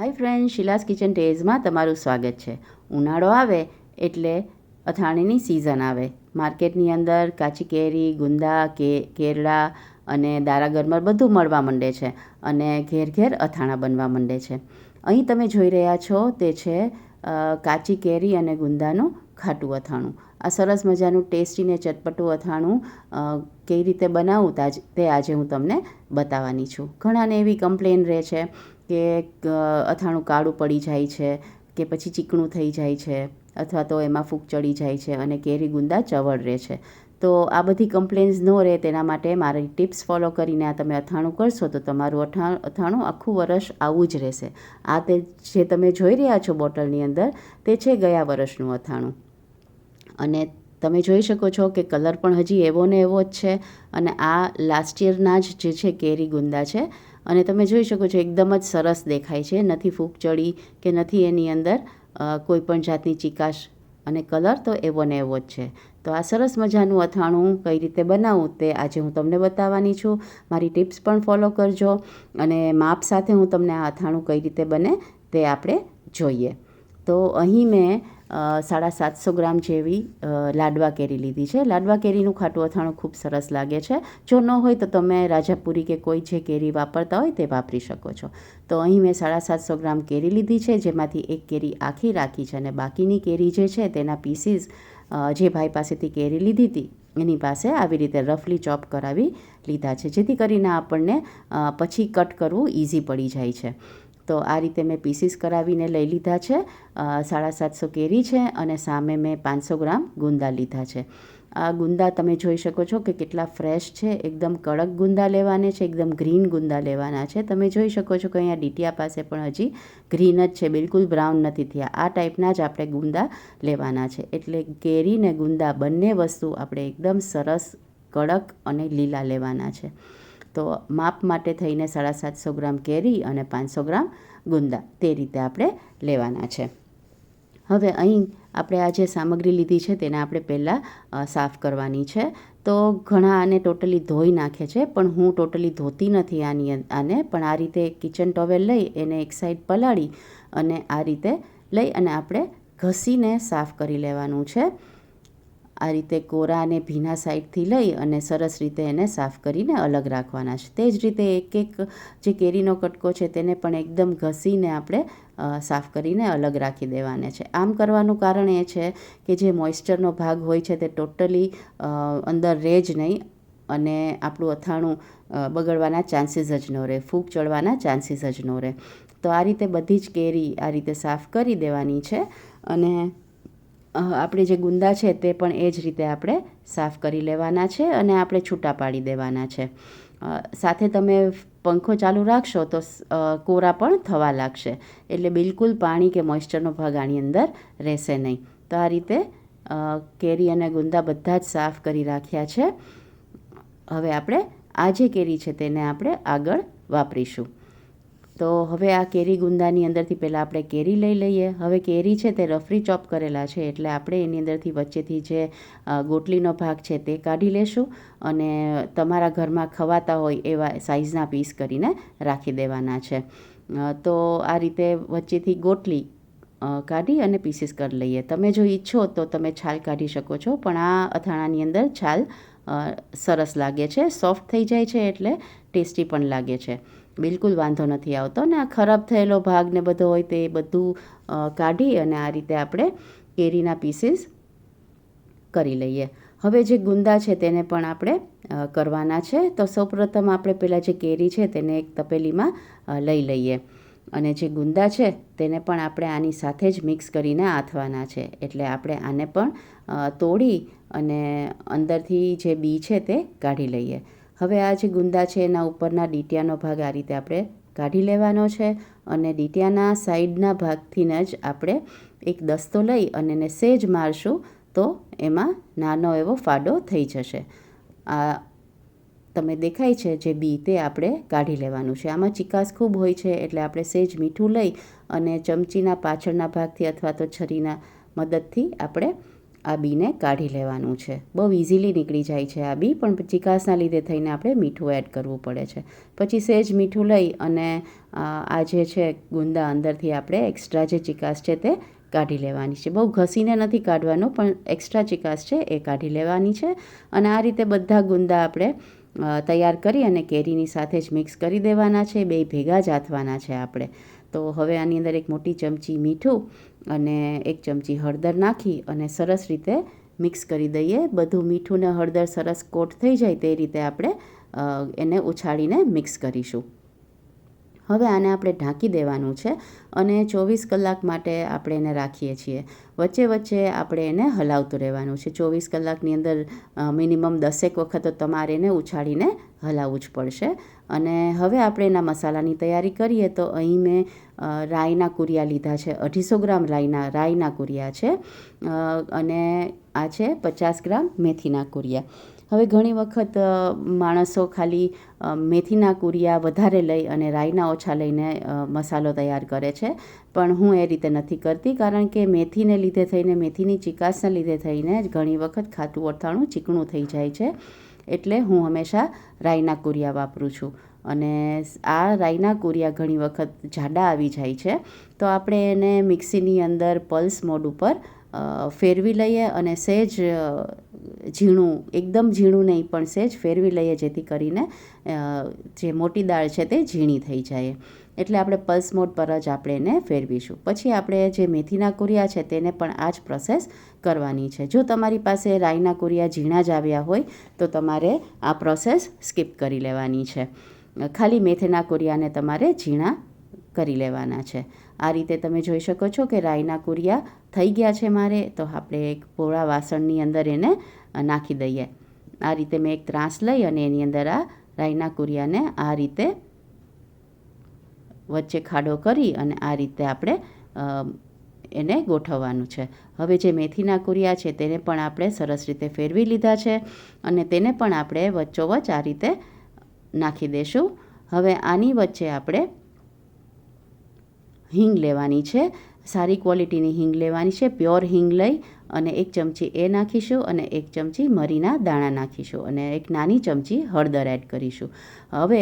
હાય friend, શિલાસ kitchen ટેઝમાં તમારું સ્વાગત છે. ઉનાળો આવે એટલે અથાણીની સિઝન આવે. માર્કેટની અંદર કાચી કેરી ગુંદા, કે કેરડા અને દારાગરમર બધું મળવા માંડે છે અને ઘેર ઘેર અથાણા બનવા માંડે છે. અહીં તમે જોઈ રહ્યા છો તે છે કાચી કેરી અને ગુંદાનું ખાટું અથાણું. આ સરસ મજાનું ટેસ્ટી ને ચટપટું અથાણું કઈ રીતે બનાવું તે આજે હું તમને બતાવવાની છું. ઘણાને એવી કમ્પ્લેન રહે છે કે અથાણું કાળું પડી જાય છે કે પછી ચીકણું થઈ જાય છે અથવા તો એમાં ફૂગ ચડી જાય છે અને કેરી ગુંદા ચવડ રહે છે. તો આ બધી કમ્પ્લેન્સ ન રહે તેના માટે મારી ટિપ્સ ફોલો કરીને આ તમે અથાણું કરશો તો તમારું અથા, અથાણું આખું વર્ષ આવું જ રહેશે. આ તે જે તમે જોઈ રહ્યા છો બોટલની અંદર તે છે ગયા વર્ષનું અથાણું. અને તમે જોઈ શકો છો કે કલર પણ હજી એવો ને એવો જ છે અને આ લાસ્ટ યરના જ જે છે કેરી ગુંદા છે અને તમે જોઈ શકો છો એકદમ જ સરસ દેખાય છે. નથી ફૂગ ચડી કે નથી એની અંદર કોઈ પણ જાતની ચિકાશ અને કલર તો એવો ને એવો જ છે. તો આ સરસ મજાનું અથાણું કઈ રીતે બનાવું તે આજે હું તમને બતાવવાની છું. મારી ટિપ્સ પણ ફોલો કરજો અને માપ સાથે હું તમને આ અથાણું કઈ રીતે બને તે આપણે જોઈએ. તો અહીં મેં સાડા સાતસો ગ્રામ જેવી લાડવા કેરી લીધી છે. લાડવા કેરીનું ખાટું અથાણું ખૂબ સરસ લાગે છે. જો ન હોય તો તમે રાજાપુરી કે કોઈ જે કેરી વાપરતા હોય તે વાપરી શકો છો. તો અહીં મેં સાડા સાતસો ગ્રામ કેરી લીધી છે, જેમાંથી એક કેરી આખી રાખી છે અને બાકીની કેરી જે છે તેના પીસીસ જે ભાઈ પાસેથી કેરી લીધી હતી, એની પાસે આવી રીતે રફલી ચોપ કરાવી લીધા છે. જેથી કરીને આપણને પછી કટ કરવું ઇઝી પડી જાય છે. તો આ રીતે મેં પીસીસ કરાવીને લઈ લીધા છે. સાડા સાતસો કેરી છે અને સામે મેં પાંચસો ગ્રામ ગુંદા લીધા છે. આ ગુંદા તમે જોઈ શકો છો કે કેટલા ફ્રેશ છે. એકદમ કડક ગુંદા લેવાને છે, એકદમ ગ્રીન ગુંદા લેવાના છે. તમે જોઈ શકો છો કે અહીંયા ડીટીયા પાસે પણ હજી ગ્રીન જ છે, બિલકુલ બ્રાઉન નથી થયા. આ ટાઈપના જ આપણે ગુંદા લેવાના છે. એટલે કેરી ને ગુંદા બંને વસ્તુ આપણે એકદમ સરસ, કડક અને લીલા લેવાના છે. તો માપ માટે થઈને સાડા સાતસો ગ્રામ કેરી અને પાંચસો ગ્રામ ગુંદા. તે રીતે આપણે લેવાના છે. હવે અહીં આપણે આ જે સામગ્રી લીધી છે તેને આપણે પહેલાં સાફ કરવાની છે. તો ઘણા આને ટોટલી ધોઈ નાખે છે, પણ હું ટોટલી ધોતી નથી આની આને. પણ આ રીતે કિચન ટોવેલ લઈ એને એક સાઈડ પલાળી અને આ રીતે લઈ અને આપણે ઘસીને સાફ કરી લેવાનું છે. આ રીતે કોરા અને ભીના સાઈડથી લઈ અને સરસ રીતે એને સાફ કરીને અલગ રાખવાના છે. તે જ રીતે એક એક જે કેરીનો કટકો છે તેને પણ એકદમ ઘસીને આપણે સાફ કરીને અલગ રાખી દેવાને છે. આમ કરવાનું કારણ એ છે કે જે મોઇસ્ચરનો ભાગ હોય છે તે ટોટલી અંદર રહે જ નહીં અને આપણું અથાણું બગડવાના ચાન્સીસ જ ન રહે, ફૂગ ચડવાના ચાન્સીસ જ ન રહે. તો આ રીતે બધી જ કેરી આ રીતે સાફ કરી દેવાની છે અને આપણે જે ગુંદા છે તે પણ એ જ રીતે આપણે સાફ કરી લેવાના છે અને આપણે છૂટા પાડી દેવાના છે. સાથે તમે પંખો ચાલુ રાખશો તો કોરા પણ થવા લાગશે. એટલે બિલકુલ પાણી કે મોઇસ્ચરનો ભાગ આની અંદર રહેશે નહીં. તો આ રીતે કેરી અને ગુંદા બધા જ સાફ કરી રાખ્યા છે. હવે આપણે આ જે કેરી છે તેને આપણે આગળ વાપરીશું. તો હવે આ કેરી ગુંદાની અંદરથી પહેલાં આપણે કેરી લઈ લઈએ. હવે કેરી છે તે રફરી ચોપ કરેલા છે, એટલે આપણે એની અંદરથી વચ્ચેથી જે ગોટલીનો ભાગ છે તે કાઢી લેશું અને તમારા ઘરમાં ખવાતા હોય એવા સાઇઝના પીસ કરીને રાખી દેવાના છે. તો આ રીતે વચ્ચેથી ગોટલી કાઢી અને પીસીસ કરી લઈએ. તમે જો ઈચ્છો તો તમે છાલ કાઢી શકો છો, પણ આ અથાણાની અંદર છાલ સરસ લાગે છે, સોફ્ટ થઈ જાય છે એટલે ટેસ્ટી પણ લાગે છે. બિલકુલ વાંધો નથી આવતો. ને આ ખરાબ થયેલો ભાગ ને બધો હોય તે બધું કાઢી અને આ રીતે આપણે કેરીના પીસીસ કરી લઈએ. હવે જે ગુંદા છે તેને પણ આપણે કરવાના છે. તો સૌપ્રથમ આપણે પહેલાં જે કેરી છે તેને એક તપેલીમાં લઈ લઈએ. અને જે ગુંદા છે તેને પણ આપણે આની સાથે જ મિક્સ કરીને આથવાના છે. એટલે આપણે આને પણ તોડી અને અંદરથી જે બી છે તે કાઢી લઈએ. હવે આ જે ગુંદા છે, એના ઉપરના ડીટિયાનો ભાગ આ રીતે આપણે કાઢી લેવાનો છે અને ડીટિયાના સાઈડના ભાગથીને જ આપણે એક દસ્તો લઈ અને એને સેજ મારશું તો એમાં નાનો એવો ફાડો થઈ જશે. આ તમે દેખાય છે જે બી તે આપણે કાઢી લેવાનું છે. આમાં ચિકાસ ખૂબ હોય છે એટલે આપણે સેજ મીઠું લઈ અને ચમચીના પાછળના ભાગથી અથવા તો છરીના મદદથી આપણે આ બીને કાઢી લેવાનું છે. બહુ ઇઝીલી નીકળી જાય છે આ બી પણ ચિકાસના લીધે થઈને આપણે મીઠું એડ કરવું પડે છે. પછી સહેજ મીઠું લઈ અને આ જે છે ગુંદા અંદરથી આપણે એક્સ્ટ્રા જે ચિકાસ છે તે કાઢી લેવાની છે. બહુ ઘસીને નથી કાઢવાનું, પણ એક્સ્ટ્રા ચિકાસ છે એ કાઢી લેવાની છે. અને આ રીતે બધા ગુંદા આપણે તૈયાર કરી અને કેરીની સાથે જ મિક્સ કરી દેવાના છે. બે ભેગા જ છે આપણે. તો હવે આની અંદર એક મોટી ચમચી મીઠું અને એક ચમચી હળદર નાખી અને સરસ રીતે મિક્સ કરી દઈએ. બધું મીઠું ને હળદર સરસ કોટ થઈ જાય તે રીતે આપણે એને ઉછાળીને મિક્સ કરીશું. હવે આને આપણે ઢાંકી દેવાનું છે અને ચોવીસ કલાક માટે આપણે એને રાખીએ છીએ. વચ્ચે વચ્ચે આપણે એને હલાવતું રહેવાનું છે. ચોવીસ કલાકની અંદર મિનિમમ દસેક વખત તો તમારે એને ઉછાળીને હલાવવું જ પડશે. અને હવે આપણે એના મસાલાની તૈયારી કરીએ તો અહીં મેં રાઈના કુરિયા લીધા છે. અઢીસો ગ્રામ રાઈના રાઈના કુરિયા છે. અને આ છે પચાસ ગ્રામ મેથીના કુરિયા. હવે ઘણી વખત માણસો ખાલી મેથીના કુરિયા વધારે લઈ અને રાઈના ઓછા લઈને મસાલો તૈયાર કરે છે. પણ હું એ રીતે નથી કરતી કારણ કે મેથીને લીધે થઈને, મેથીની ચિકાસને લીધે થઈને ઘણી વખત ખાતું અથાણું ચીકણું થઈ જાય છે. એટલે હું હંમેશા રાઈના કુરિયા વાપરું છું. અને આ રાઈના કુરિયા ઘણી વખત જાડા આવી જાય છે. તો આપણે એને મિક્સીની અંદર પલ્સ મોડ ઉપર ફેરવી લઈએ અને સહેજ ઝીણું, એકદમ ઝીણું નહીં, પણ સહેજ ફેરવી લઈએ જેથી કરીને જે મોટી દાળ છે તે ઝીણી થઈ જાય. એટલે આપણે પલ્સ મોડ પર જ આપણે એને ફેરવીશું. પછી આપણે જે મેથીના કુરિયા છે તેને પણ આ જ પ્રોસેસ કરવાની છે. જો તમારી પાસે રાઈના કુરિયા ઝીણા જ આવ્યા હોય, તો તમારે આ પ્રોસેસ સ્કીપ કરી લેવાની છે. ખાલી મેથીના કુરિયાને તમારે ઝીણા કરી લેવાના છે. આ રીતે તમે જોઈ શકો છો કે રાઈના કુરિયા થઈ ગયા છે મારે, તો આપણે એક પોળા વાસણની અંદર એને નાખી દઈએ. આ રીતે મેં એક ત્રાસ લઈ અને એની અંદર આ રાઈના કુરિયાને આ રીતે વચ્ચે ખાડો કરી અને આ રીતે આપણે એને ગોઠવવાનું છે. હવે જે મેથીના કુરિયા છે તેને પણ આપણે સરસ રીતે ફેરવી લીધા છે અને તેને પણ આપણે વચ્ચોવચ આ રીતે નાખી દઈશું હવે આની વચ્ચે આપણે હિંગ લેવાની છે. સારી ક્વોલિટીની હિંગ લેવાની છે. પ્યોર હિંગ લઈ અને એક ચમચી એ નાખીશું અને એક ચમચી મરીના દાણા નાખીશું અને એક નાની ચમચી હળદર એડ કરીશું. હવે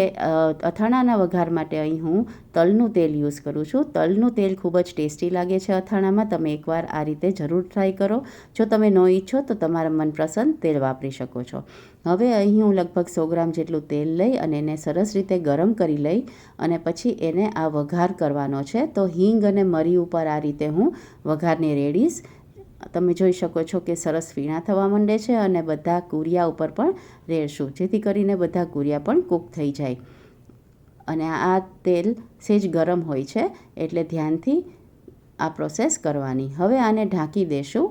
અથાણાના વઘાર માટે અહીં હું તલનું તેલ યુઝ કરું છું. તલનું તેલ ખૂબ જ ટેસ્ટી લાગે છે અથાણામાં. તમે એકવાર આ રીતે જરૂર ટ્રાય કરો. જો તમે ન ઈચ્છો તો તમારા મનપસંદ તેલ વાપરી શકો છો. હવે અહીં હું લગભગ સો ગ્રામ જેટલું તેલ લઈ અને એને સરસ રીતે ગરમ કરી લઈ અને પછી એને આ વઘાર કરવાનો છે. તો હિંગ અને મરી ઉપર આ રીતે હું વઘારને રેડીશ તમે જોઈ શકો છો કે સરસ ફીણા થવા માંડે છે અને બધા કુરિયા ઉપર પણ રેડશું. જેથી કરીને બધા કુરિયા પણ કૂક થઈ જાય. અને આ તેલ સેજ ગરમ હોય છે એટલે ધ્યાનથી આ પ્રોસેસ કરવાની. હવે આને ઢાંકી દેશું.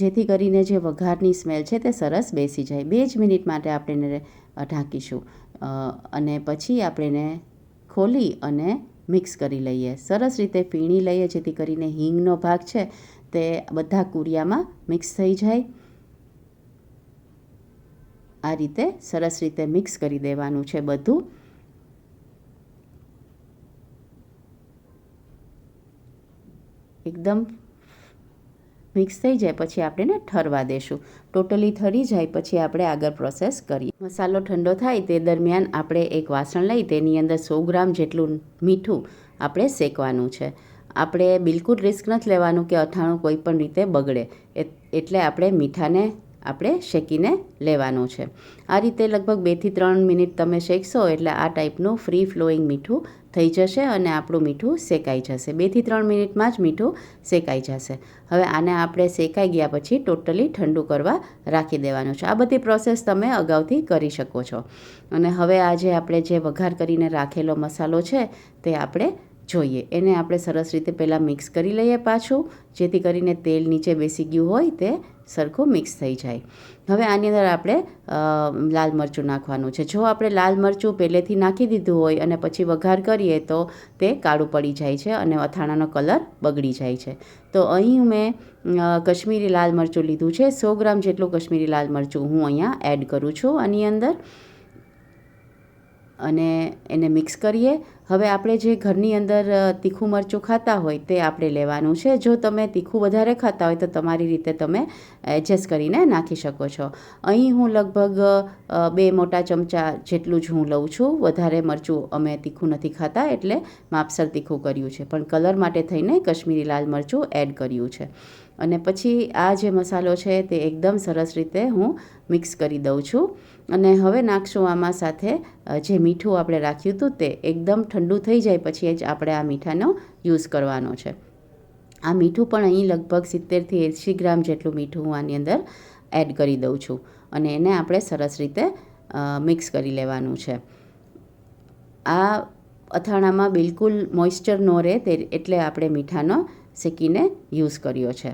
જેથી કરીને જે વઘારની સ્મેલ છે તે સરસ બેસી જાય. બે જ મિનિટ માટે આપણે એને ઢાંકીશું. અને પછી આપણે એને ખોલી અને મિક્સ કરી લઈએ. સરસ રીતે પીણી લઈએ, જેથી કરીને હિંગનો ભાગ છે તે બધા કુરિયામાં મિક્સ થઈ જાય. આ રીતે સરસ રીતે મિક્સ કરી દેવાનું છે બધું. એકદમ મિક્સ થઈ જાય, પછી આપણે એને ઠરવા દેશું. ટોટલી ઠરી જાય, પછી આપણે આગળ પ્રોસેસ કરીએ. મસાલો ઠંડો થાય તે દરમિયાન આપણે એક વાસણ લઈ તેની અંદર સો ગ્રામ જેટલું મીઠું આપણે શેકવાનું છે. આપણે બિલકુલ રિસ્ક નથી લેવાનું કે અથાણું કોઈ પણ રીતે બગડે. એટલે આપણે મીઠાને આપણે શેકીને લેવાનું છે. આ રીતે લગભગ બેથી ત્રણ મિનિટ તમે શેકશો એટલે આ ટાઈપનું ફ્રી ફ્લોઈંગ મીઠું થઈ જશે અને આપણું મીઠું શેકાઈ જશે. બેથી ત્રણ મિનિટમાં જ મીઠું શેકાઈ જશે. હવે આને આપણે શેકાઈ ગયા પછી ટોટલી ઠંડુ કરવા રાખી દેવાનું છે. આ બધી પ્રોસેસ તમે અગાઉથી કરી શકો છો. અને હવે આજે આપણે જે વઘાર કરીને રાખેલો મસાલો છે તે આપણે જોઈએ. એને આપણે સરસ રીતે પહેલાં મિક્સ કરી લઈએ પાછું. જેથી કરીને તેલ નીચે બેસી ગયું હોય તે સરખું મિક્સ થઈ જાય. હવે આની અંદર આપણે લાલ મરચું નાખવાનું છે. જો આપણે લાલ મરચું પહેલેથી નાખી દીધું હોય અને પછી વઘાર કરીએ તો તે કાળું પડી જાય છે અને અથાણાનો કલર બગડી જાય છે. તો અહીં મેં કશ્મીરી લાલ મરચું લીધું છે. સો ગ્રામ જેટલું કશ્મીરી લાલ મરચું હું અહીંયા એડ કરું છું આની અંદર. અને એને મિક્સ કરીએ. હવે આપણે જે ઘરની અંદર તીખું મરચું ખાતા હોય તે આપણે લેવાનું છે. જો તમે તીખું વધારે ખાતા હોય તો તમારી રીતે તમે એડજસ્ટ કરીને નાખી શકો છો. અહીં હું લગભગ બે મોટા ચમચા જેટલું જ હું લઉં છું. વધારે મરચું અમે તીખું નથી ખાતા એટલે માપસર તીખું કર્યું છે. પણ કલર માટે થઈને કશ્મીરી લાલ મરચું એડ કર્યું છે. અને પછી આ જે મસાલો છે તે એકદમ સરસ રીતે હું મિક્સ કરી દઉં છું. અને હવે નાખશું આમાં સાથે જે મીઠું આપણે રાખ્યું હતું તે એકદમ ઠંડુ થઈ જાય પછી જ આપણે આ મીઠાનો યુઝ કરવાનો છે. આ મીઠું પણ અહીં લગભગ સિત્તેરથી એંસી ગ્રામ જેટલું મીઠું હું આની અંદર એડ કરી દઉં છું અને એને આપણે સરસ રીતે મિક્સ કરી લેવાનું છે. આ અથાણામાં બિલકુલ મોઇસ્ચર ન રહે તે એટલે આપણે મીઠાનો શેકીને યુઝ કર્યો છે.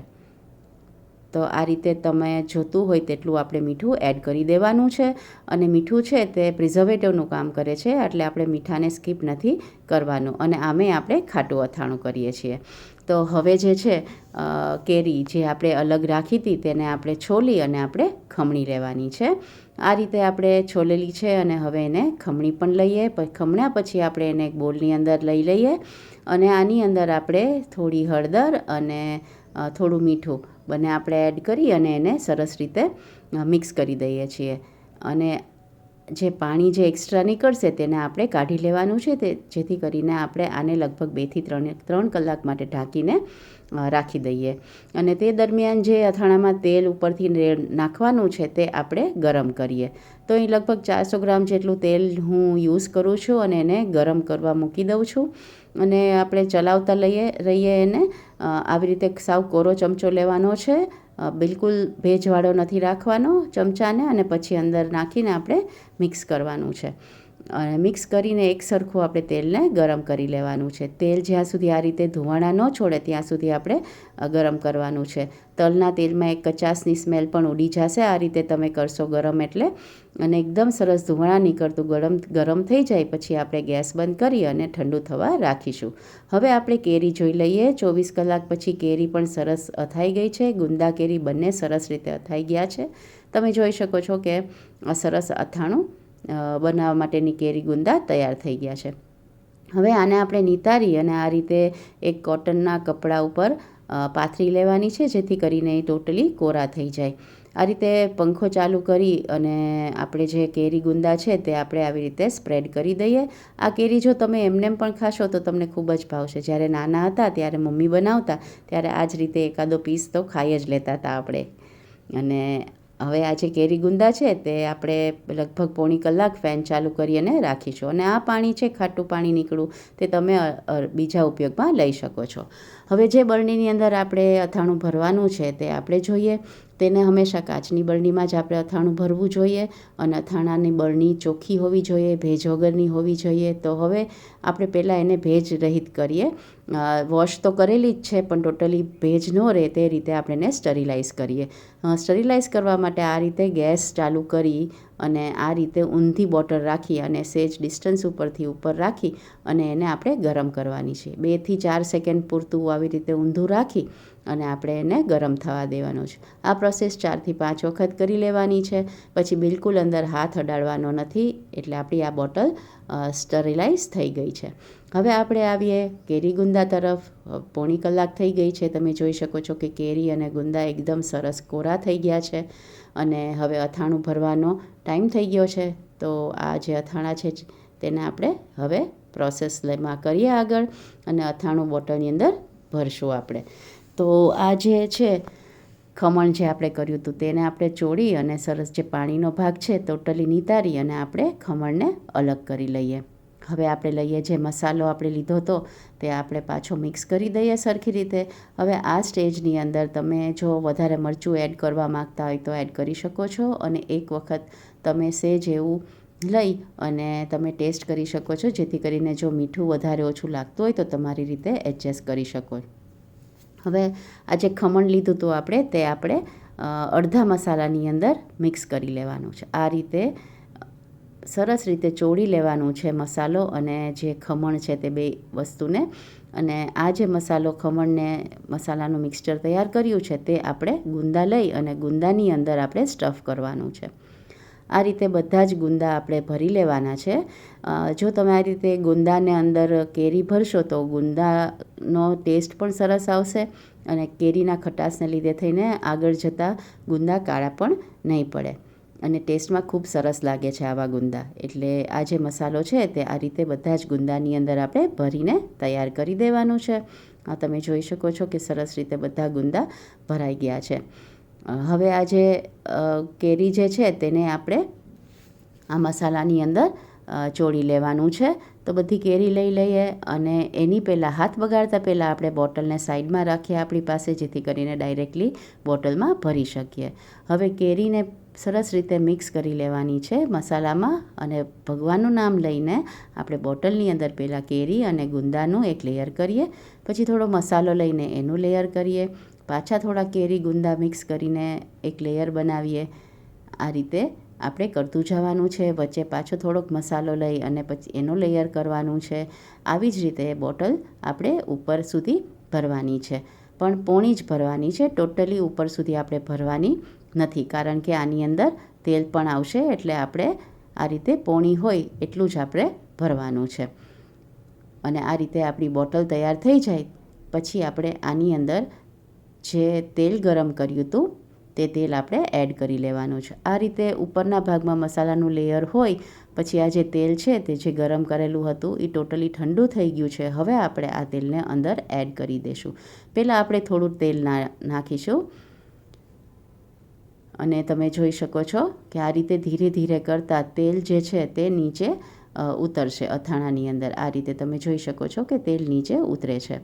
તો આ રીતે તમે જોતું હોય તેટલું આપણે મીઠું એડ કરી દેવાનું છે. અને મીઠું છે તે પ્રિઝર્વેટિવનું કામ કરે છે, એટલે આપણે મીઠાને સ્કીપ નથી કરવાનું. અને આમે આપણે ખાટું અથાણું કરીએ છીએ. તો હવે જે છે કેરી જે આપણે અલગ રાખી હતી તેને આપણે છોલી અને આપણે ખમણી લેવાની છે. આ રીતે આપણે છોલેલી છે અને હવે એને ખમણી પણ લઈએ. ખમણ્યા પછી આપણે એને એક બોલની અંદર લઈ લઈએ. અને આની અંદર આપણે થોડી હળદર અને થોડું મીઠું બંને આપણે એડ કરી અને એને સરસ રીતે મિક્સ કરી દઈએ છીએ. અને જે પાણી જે એક્સ્ટ્રા નીકળશે તેને આપણે કાઢી લેવાનું છે તે, જેથી કરીને આપણે આને લગભગ બેથી ત્રણ ત્રણ કલાક માટે ઢાંકીને રાખી દઈએ. અને તે દરમિયાન જે અથાણામાં તેલ ઉપરથી નાખવાનું છે તે આપણે ગરમ કરીએ. તો અહીં લગભગ ચારસો ગ્રામ જેટલું તેલ હું યુઝ કરું છું અને એને ગરમ કરવા મૂકી દઉં છું. અને આપણે ચલાવતા લઈએ, રહીએ એને આવી રીતે સાવ કોરો ચમચો લેવાનો છે. બિલકુલ ભેજવાળો નથી રાખવાનો ચમચાને અને પછી અંદર નાખીને આપણે મિક્સ કરવાનું છે. અને મિક્સ કરીને એક સરખું આપણે તેલને ગરમ કરી લેવાનું છે. તેલ જ્યાં સુધી આ રીતે ધુવાણા ન છોડે ત્યાં સુધી આપણે ગરમ કરવાનું છે. તલના તેલમાં એક કચાસની સ્મેલ પણ ઉડી જશે. આ રીતે તમે કરશો ગરમ એટલે, અને એકદમ સરસ ધુવાણા નીકળતું ગરમ ગરમ થઈ જાય પછી આપણે ગેસ બંધ કરી અને ઠંડુ થવા રાખીશું. હવે આપણે કેરી જોઈ લઈએ. ચોવીસ કલાક પછી કેરી પણ સરસ અથાઈ ગઈ છે. ગુંદા કેરી બંને સરસ રીતે અથાઈ ગયા છે. તમે જોઈ શકો છો કે સરસ અથાણું બનાવવા માટેની કેરી ગુંદા તૈયાર થઈ ગયા છે. હવે આને આપણે નિતારી અને આ રીતે એક કોટનના કપડા ઉપર પાથરી લેવાની છે, જેથી કરીને એ ટોટલી કોરા થઈ જાય. આ રીતે પંખો ચાલુ કરી અને આપણે જે કેરી ગુંદા છે તે આપણે આવી રીતે સ્પ્રેડ કરી દઈએ. આ કેરી જો તમે એમનેમ પણ ખાશો તો તમને ખૂબ જ ભાવશે. જ્યારે નાના હતા, ત્યારે મમ્મી બનાવતા, ત્યારે આ જ રીતે એકાદો પીસ તો ખાઈ જ લેતા હતા આપણે. અને હવે આ જે કેરી ગુંદા છે તે આપણે લગભગ પોણી કલાક ફેન ચાલુ કરી અને રાખીશું. અને આ પાણી છે, ખાટું પાણી નીકળું, તે તમે બીજા ઉપયોગમાં લઈ શકો છો. હવે જે બરણીની અંદર આપણે અથાણું ભરવાનું છે તે આપણે જોઈએ. તેને હંમેશા કાચની બરણીમાં જ આપણે અથાણું ભરવું જોઈએ અને અથાણાની બરણી ચોખ્ખી હોવી જોઈએ, ભેજ વગરની હોવી જોઈએ. તો હવે આપણે પહેલાં એને ભેજ રહિત કરીએ. વોશ તો કરેલી જ છે, પણ ટોટલી ભેજ ન રહે તે રીતે આપણે એને સ્ટરીલાઇઝ કરીએ. સ્ટરીલાઇઝ કરવા માટે આ રીતે ગેસ ચાલુ કરી અને આ રીતે ઊંધી બોટલ રાખી અને સેજ ડિસ્ટન્સ ઉપરથી ઉપર રાખી અને એને આપણે ગરમ કરવાની છે. બેથી ચાર સેકન્ડ પૂરતું આવી રીતે ઊંધું રાખી અને આપણે એને ગરમ થવા દેવાનું છે. આ પ્રોસેસ ચારથી પાંચ વખત કરી લેવાની છે. પછી બિલકુલ અંદર હાથ અડાડવાનો નથી, એટલે આપણી આ બોટલ સ્ટરીલાઇઝ થઈ ગઈ છે. હવે આપણે આવીએ કેરી ગુંદા તરફ. પોણી કલાક થઈ ગઈ છે. તમે જોઈ શકો છો કે કેરી અને ગુંદા એકદમ સરસ કોરા થઈ ગયા છે અને હવે અથાણું ભરવાનો ટાઈમ થઈ ગયો છે. તો આ જે અથાણા છે, તેને આપણે હવે પ્રોસેસમાં કરીએ આગળ અને અથાણું બોટલની અંદર ભરશું આપણે. તો આ જે છે, ખમણ જે આપણે કર્યું હતું તેને આપણે ચોળી અને સરસ જે પાણીનો ભાગ છે ટોટલી નિતારી અને આપણે ખમણને અલગ કરી લઈએ. હવે આપણે લઈએ જે મસાલો આપણે લીધો હતો તે આપણે પાછો મિક્સ કરી દઈએ સરખી રીતે. હવે આ સ્ટેજની અંદર તમે જો વધારે મરચું એડ કરવા માંગતા હોય તો એડ કરી શકો છો અને એક વખત તમે સેજ એવું લઈ અને તમે ટેસ્ટ કરી શકો છો, જેથી કરીને જો મીઠું વધારે ઓછું લાગતું હોય તો તમારી રીતે એડજસ્ટ કરી શકો. હવે આ જે ખમણ લીધું હતું આપણે તે આપણે અડધા મસાલાની અંદર મિક્સ કરી લેવાનું છે. આ રીતે, સરસ રીતે ચોળી લેવાનું છે મસાલો અને જે ખમણ છે તે બે વસ્તુને. અને આ જે મસાલો, ખમણને મસાલાનું મિક્સચર તૈયાર કર્યું છે તે આપણે ગુંદા લઈ અને ગુંદાની અંદર આપણે સ્ટફ કરવાનું છે. આ રીતે બધા જ ગુંદા આપણે ભરી લેવાના છે. જો તમે આ રીતે ગુંદાને અંદર કેરી ભરશો તો ગુંદાનો ટેસ્ટ પણ સરસ આવશે અને કેરીના ખટાશને લીધે થઈને આગળ જતાં ગુંદા કાળા પણ નહીં પડે. અને ટેસ્ટમાં ખૂબ સરસ લાગે છે આવા ગુંદા. એટલે આ જે મસાલો છે તે આ રીતે બધા જ ગુંદાની અંદર આપણે ભરીને તૈયાર કરી દેવાનું છે. આ તમે જોઈ શકો છો કે સરસ રીતે બધા ગુંદા ભરાઈ ગયા છે. હવે આ જે કેરી જે છે તેને આપણે આ મસાલાની અંદર ચોળી લેવાનું છે. તો બધી કેરી લઈ લઈએ અને એની પહેલાં હાથ બગાડતા પહેલાં આપણે બોટલને સાઈડમાં રાખીએ આપણી પાસે, જેથી કરીને ડાયરેક્ટલી બોટલમાં ભરી શકીએ. હવે કેરીને સરસ રીતે મિક્સ કરી લેવાની છે મસાલામાં અને ભગવાનનું નામ લઈને આપણે બોટલની અંદર પહેલાં કેરી અને ગુંદાનું એક લેયર કરીએ. પછી થોડો મસાલો લઈને એનું લેયર કરીએ. પાછા થોડા કેરી ગુંદા મિક્સ કરીને એક લેયર બનાવીએ. આ રીતે આપણે કરતું જવાનું છે. વચ્ચે પાછો થોડોક મસાલો લઈ અને પછી એનો લેયર કરવાનું છે. આવી જ રીતે બોટલ આપણે ઉપર સુધી ભરવાની છે. પણ પોણી જ ભરવાની છે. ટોટલી ઉપર સુધી આપણે ભરવાની નથી. કારણ કે આની અંદર તેલ પણ આવશે એટલે આપણે આ રીતે પોણી હોય એટલું જ આપણે ભરવાનું છે. અને આ રીતે આપણી બોટલ તૈયાર થઈ જાય. પછી આપણે આની અંદર જે તેલ ગરમ કર્યું હતું, તે તેલ આપણે એડ કરી લેવાનું છે. આ રીતે ઉપરના ભાગમાં મસાલાનું લેયર હોય, પછી આ જે તેલ છે, તે જે ગરમ કરેલું હતું, એ ટોટલી ઠંડુ થઈ ગયું છે. હવે આપણે આ તેલને અંદર એડ કરી દઈશું. પહેલાં આપણે થોડું તેલ ના, નાખીશું. અને તમે જોઈ શકો છો કે આ રીતે ધીરે ધીરે કરતાં તેલ જે છે, તે નીચે ઉતરશે, અથાણાની અંદર. આ રીતે તમે જોઈ શકો છો કે તેલ નીચે ઉતરે છે.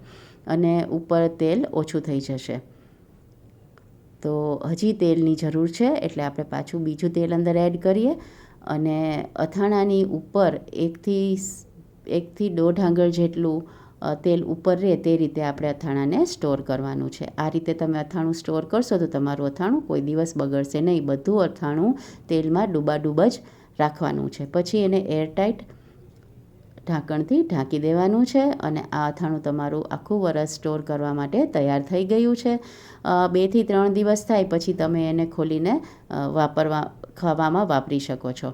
અને ઉપર તેલ ઓછું થઈ જશે. તો હજી તેલની જરૂર છે, એટલે આપણે પાછું બીજું તેલ અંદર એડ કરીએ અને અથાણાની ઉપર એકથી એકથી દોઢ આંગળ જેટલું તેલ ઉપર રહે તે રીતે આપણે અથાણાને સ્ટોર કરવાનું છે. આ રીતે તમે અથાણું સ્ટોર કરશો તો તમારું અથાણું કોઈ દિવસ બગડશે નહીં. બધું અથાણું તેલમાં ડૂબાડૂબ જ રાખવાનું છે. પછી એને એરટાઈટ ઢાંકણથી ઢાંકી દેવાનું છે અને આ અથાણું તમારું આખું વરસ સ્ટોર કરવા માટે તૈયાર થઈ ગયું છે. બેથી ત્રણ દિવસ થાય પછી તમે એને ખોલીને વાપરવા, ખાવામાં વાપરી શકો છો.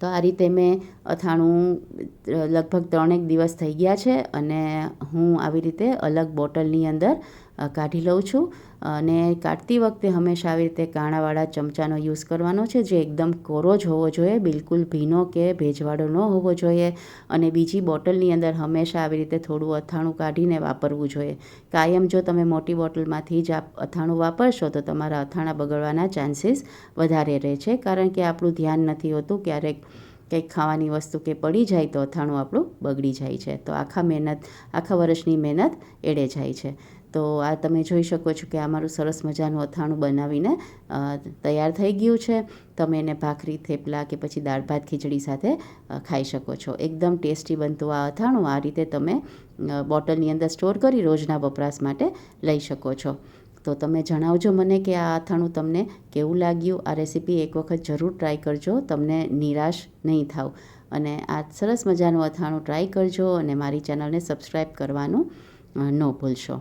તો આ રીતે મેં અથાણું લગભગ ત્રણેક દિવસ થઈ ગયા છે અને હું આવી રીતે અલગ બોટલની અંદર કાઢી લઉં છું. અને કાઢતી વખતે હંમેશા આવી રીતે કાણાવાળા ચમચાનો યુઝ કરવાનો છે, જે એકદમ કોરો જ હોવો જોઈએ, બિલકુલ ભીનો કે ભેજવાળો ન હોવો જોઈએ. અને બીજી બોટલની અંદર હંમેશા આવી રીતે થોડું અથાણું કાઢીને વાપરવું જોઈએ. કાયમ જો તમે મોટી બોટલમાંથી જ અથાણું વાપરશો, તો તમારા અથાણા બગડવાના ચાન્સીસ વધારે રહે છે. કારણ કે આપણું ધ્યાન નથી હોતું ક્યારેક કંઈક ખાવાની વસ્તુ કે પડી જાય તો અથાણું આપણું બગડી જાય છે. તો આખા મહેનત, આખા વર્ષની મહેનત એડે જાય છે. તો આ તમે જોઈ શકો છો કે આ મારું સરસ મજાનું અથાણું બનાવીને તૈયાર થઈ ગયું છે. તમે એને ભાખરી, થેપલા કે પછી દાળ ભાત, ખીચડી સાથે ખાઈ શકો છો. એકદમ ટેસ્ટી બનતું આ અથાણું આ રીતે તમે બોટલની અંદર સ્ટોર કરી રોજના વપરાશ માટે લઈ શકો છો. તો તમે જણાવજો મને કે આ અથાણું તમને કેવું લાગ્યું? આ રેસીપી એક વખત જરૂર ટ્રાય કરજો. તમને નિરાશ નહીં થાવ. અને આ સરસ મજાનું અથાણું ટ્રાય કરજો અને મારી ચેનલને સબસ્ક્રાઈબ કરવાનું ન ભૂલશો.